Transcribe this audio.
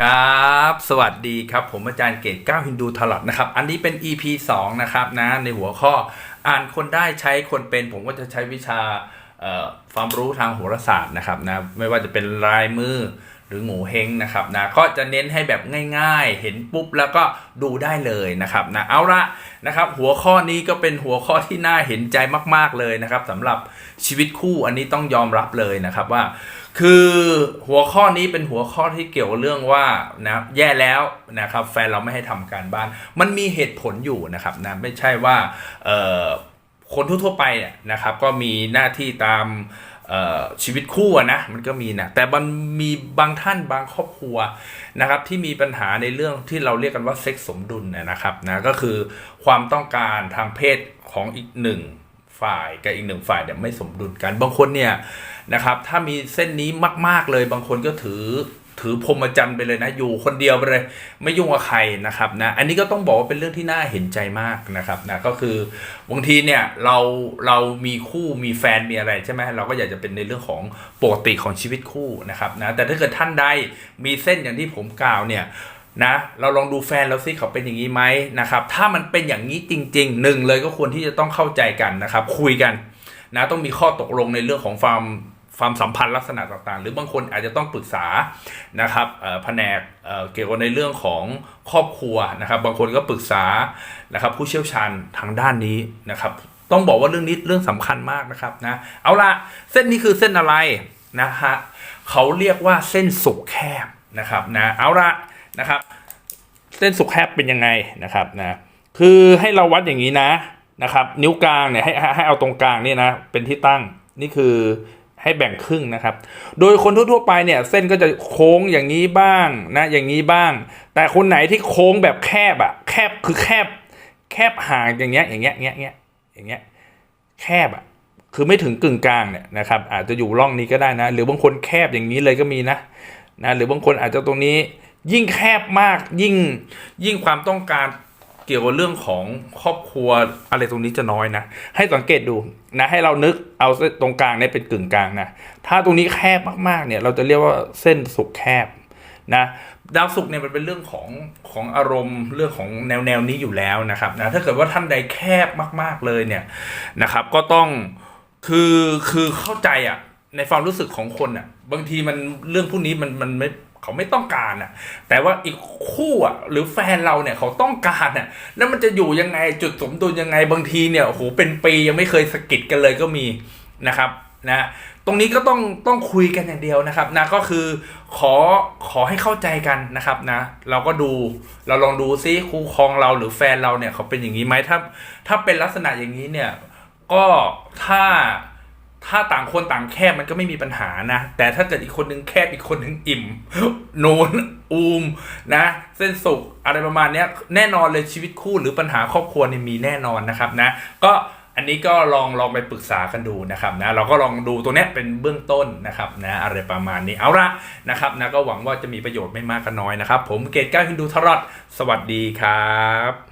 ครับ สวัสดีครับ ผมอาจารย์เกตก้าฮินดูทลอดนะครับ อันนี้เป็น EP 2 นะครับนะ ในหัวข้ออ่านคนได้ใช้คนเป็น ผมก็จะใช้วิชาความรู้ทางโหราศาสตร์นะครับนะ ไม่ว่าจะเป็นลายมือ รือหมูเฮงนะครับนะก็จะเน้นให้แบบง่ายๆ เห็นปุ๊บแล้วก็ดูได้เลยนะครับนะเอาละนะครับหัวข้อนี้ก็เป็นหัวข้อที่น่าเห็นใจมากๆเลยนะครับสำหรับชีวิตคู่อันนี้ต้องยอมรับเลยนะครับว่า คือหัวข้อนี้เป็นหัวข้อที่เกี่ยวกับเรื่องว่านะแย่แล้วนะครับแฟนเราไม่ให้ทำการบ้าน มันมีเหตุผลอยู่นะครับนะไม่ใช่ว่าคนทั่วๆไปเนี่ยนะครับก็มีหน้าที่ตาม ชีวิตคู่นะมันก็มีนะแต่มันมีบางท่านบางครอบครัวนะครับที่มีปัญหาในเรื่องที่เราเรียกกันว่าเซ็กสมดุลนะนะครับนะก็คือความต้องการทางเพศของอีกหนึ่งฝ่ายกับอีกหนึ่งฝ่ายเนี่ยไม่สมดุลกันบางคนเนี่ยนะครับถ้ามีเส้นนี้มาก ๆเลยบางคนก็ถือ ถือพรมจรรย์ไปเลยนะ อยู่คนเดียวไปเลย ไม่ยุ่งกับใครนะครับนะอันนี้ก็ต้องบอกว่าเป็นเรื่องที่น่าเห็นใจมากนะครับนะก็คือบางทีเนี่ยเราเรามีคู่มีแฟนมีอะไรใช่ไหมเราก็อยากจะเป็นในเรื่องของปกติของชีวิตคู่นะครับนะแต่ถ้าเกิดท่านใดมีเส้นอย่างที่ผมกล่าวเนี่ยนะเราลองดูแฟนเราสิเขาเป็นอย่างนี้ไหมนะครับถ้ามันเป็นอย่างนี้จริงๆหนึ่งเลยก็ควรที่จะต้องเข้าใจกันนะครับคุยกันนะต้องมีข้อตกลงในเรื่องของความ ความสัมพันธ์ลักษณะต่างๆ หรือบางคนอาจจะต้องปรึกษานะครับแผนกเกี่ยวกับในเรื่องของครอบครัวนะครับ บางคนก็ปรึกษานะครับผู้เชี่ยวชาญทางด้านนี้นะครับ ต้องบอกว่าเรื่องนี้เรื่องสำคัญมากนะครับนะเอาละเส้นนี้คือเส้นอะไรนะฮะเขาเรียกว่าเส้นสุกแคบนะครับนะเอาละนะครับ เส้นสุกแคบเป็นยังไงนะครับนะคือให้เราวัดอย่างนี้นะนะครับ นิ้วกลางเนี่ยให้ให้ให้เอาตรงกลางนี่นะเป็นที่ตั้งนี่คือ ให้แบ่งครึ่งนะครับ โดยคนทั่วๆไปเนี่ยเส้นก็จะโค้งอย่างนี้บ้างนะอย่างนี้บ้าง แต่คนไหนที่โค้งแบบแคบอะแคบคือแคบ แคบห่างอย่างเงี้ยอย่างเงี้ยอย่างเงี้ยเงี้ยอย่างเงี้ยแคบอะคือไม่ถึงกึ่งกลางเนี่ยนะครับอาจจะอยู่ร่องนี้ก็ได้นะ หรือบางคนแคบอย่างนี้เลยก็มีนะนะหรือบางคนอาจจะตรงนี้ยิ่งแคบมากยิ่งยิ่งความต้องการ เกี่ยวกับเรื่องของครอบครัวอะไรตรงนี้จะน้อยนะ ให้สังเกตดูนะ ให้เรานึกเอาตรงกลางเนี่ยเป็นกึ่งกลางนะ ถ้าตรงนี้แคบมากๆเนี่ย เราจะเรียกว่าเส้นสุกแคบนะดาวศุกร์เนี่ยมันเป็นเรื่องของของอารมณ์เรื่องของแนวแนวนี้อยู่แล้วนะครับนะถ้าเกิดว่าท่านใดแคบมาก ๆเลยเนี่ยนะครับ ก็ต้องคือคือเข้าใจอะในความรู้สึกของคนอะ บางทีมันเรื่องพวกนี้มันมันไม่ เขาไม่ต้องการอะ แต่ว่าอีกคู่อะหรือแฟนเราเนี่ยเขาต้องการอะ แล้วมันจะอยู่ยังไงจุดสมดุลยังไงบางทีเนี่ยโอ้โหเป็นปียังไม่เคยสกิดกันเลยก็มีนะครับนะตรงนี้ก็ต้องต้องคุยกันอย่างเดียวนะครับนะก็คือขอขอให้เข้าใจกันนะครับนะ เราก็ดูเราลองดูซิคู่ครองเราหรือแฟนเราเนี่ยเขาเป็นอย่างนี้ไหมถ้า ถ้าเป็นลักษณะอย่างนี้เนี่ยก็ถ้า ถ้าต่างคนต่างแคบมันก็ไม่มีปัญหานะ แต่ถ้าเกิดอีกคนนึงแคบอีกคนนึงอิ่มนูนอูมนะ เส้นสุกอะไรประมาณนี้แน่นอนเลยชีวิตคู่หรือปัญหาครอบครัวเนี่ยมีแน่นอนนะครับนะ ก็อันนี้ก็ลองลองไปปรึกษากันดูนะครับนะเราก็ลองดูตัวนี้เป็นเบื้องต้นนะครับนะอะไรประมาณนี้เอาละนะครับนะก็หวังว่าจะมีประโยชน์ไม่มากก็น้อยนะครับ ผมเกตก้าวฮินดูทรอดสวัสดีครับ